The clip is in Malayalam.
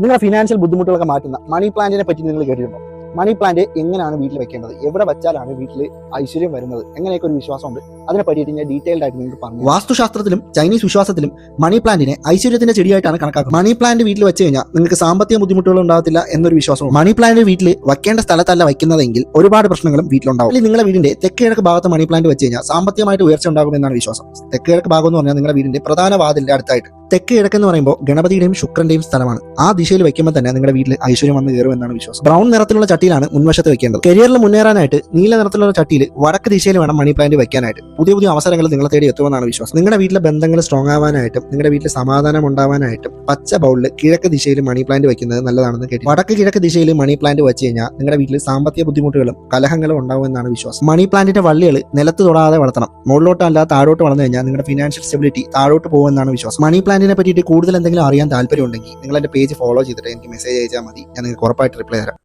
നിങ്ങളുടെ ഫിനാൻഷ്യൽ ബുദ്ധിമുട്ടുകളൊക്കെ മാറ്റുന്ന മണി പ്ലാന്റിനെ പറ്റി നിങ്ങൾ കേട്ടിട്ടുണ്ടോ? മണി പ്ലാന്റ് എങ്ങനെയാണ് വീട്ടിൽ വെക്കേണ്ടത്? എവിടെ വെച്ചാലാണ് വീട്ടിൽ ഐശ്വര്യം വരുന്നത്? എങ്ങനെയൊക്കെ ഒരു വിശ്വാസമുണ്ട്? അതിനെ പറ്റിയിട്ട് ഞാൻ ഡീറ്റെയിൽഡ് ആയിട്ട് നിങ്ങൾക്ക് പറഞ്ഞു വാസ്തുശാസ്ത്രത്തിലും ചൈനീസ് വിശ്വാസത്തിലും മണി പ്ലാന്റിനെ ഐശ്വര്യത്തിന്റെ ചെടിയായിട്ടാണ് കണക്കാക്കുന്നത്. മണി പ്ലാന്റ് വീട്ടിൽ വെച്ച് കഴിഞ്ഞാൽ നിങ്ങൾക്ക് സാമ്പത്തിക ബുദ്ധിമുട്ടുകൾ ഉണ്ടാകത്തില്ല എന്നൊരു വിശ്വാസവും മണി പ്ലാന്റ് വീട്ടിൽ വെക്കേണ്ട സ്ഥലത്തല്ല വെക്കുന്നതെങ്കിൽ ഒരുപാട് പ്രശ്നങ്ങളും വീട്ടിലുണ്ടാവും. അല്ലെങ്കിൽ നിങ്ങളുടെ വീടിന്റെ തെക്കിഴക്ക് ഭാഗത്ത് മണി പ്ലാന്റ് വെച്ച് കഴിഞ്ഞാൽ സാമ്പത്തികമായിട്ട് ഉയർച്ച ഉണ്ടാകുമെന്നാണ് വിശ്വാസം. തെക്കിഴക്ക് ഭാഗം എന്ന് പറഞ്ഞാൽ നിങ്ങളുടെ വീടിന്റെ പ്രധാന വാതിലിന്റെ അടുത്തായിട്ട് തെക്ക് കിഴക്കെന്ന് പറയുമ്പോൾ ഗണപതിയുടെയും ശുക്രന്റെയും സ്ഥലമാണ്. ആ ദിശയിൽ വെക്കുമ്പോൾ തന്നെ നിങ്ങളുടെ വീട്ടിൽ ഐശ്വര്യം വന്ന് കയറും എന്നാണ് വിശ്വാസം. ബ്രൗൺ നിറത്തിലുള്ള ചട്ടിയിലാണ് മുൻവശത്ത് വെക്കേണ്ടത് കരിയറിൽ മുന്നേറാനായിട്ട് നീല നിറത്തിലുള്ള ചട്ടിയിൽ വടക്ക് ദിശയിൽ വേണം മണി പ്ലാന്റ് വെക്കാനായിട്ട് പുതിയ പുതിയ അവസരങ്ങൾ നിങ്ങളെ തേടി എത്തുമെന്നാണ് വിശ്വാസം. നിങ്ങളുടെ വീട്ടിലെ ബന്ധങ്ങൾ സ്ട്രോങ് ആവാനായിട്ടും നിങ്ങളുടെ വീട്ടിൽ സമാധാനം ഉണ്ടാവാനായിട്ടും പച്ച ബൗളിൽ കിഴക്ക് ദിശയിൽ മണി പ്ലാന്റ് വെക്കുന്നത് നല്ലതാണെന്ന് കേട്ടു വടക്ക് കിഴക്ക് ദിശയിൽ മണി പ്ലാന്റ് വെച്ച് കഴിഞ്ഞാൽ നിങ്ങളുടെ വീട്ടിൽ സാമ്പത്തിക ബുദ്ധിമുട്ടുകളും കലഹങ്ങളും ഉണ്ടാവുമെന്നാണ് വിശ്വാസം. മണി പ്ലാന്റിന്റെ വള്ളികൾ നിലത്ത് തൊടാതെ വളർത്തണം. മുകളിലോട്ടല്ല താഴോട്ട് വളർന്നു കഴിഞ്ഞാൽ നിങ്ങളുടെ ഫിനാൻഷ്യൽ സ്റ്റെബിലിറ്റി താഴോട്ട് പോകുമെന്നാണ് വിശ്വാസം. മണി പ്ലാന്റിനെ പറ്റിയിട്ട് കൂടുതൽ എന്തെങ്കിലും അറിയാൻ താല്പര്യമുണ്ടെങ്കിൽ നിങ്ങൾ എന്റെ പേജ് ഫോളോ ചെയ്തിട്ട് എനിക്ക് മെസ്സേജ് അയച്ചാൽ മതി. ഞാൻ നിങ്ങൾക്ക് ഉറപ്പായിട്ട് റിപ്ലൈ തരാം.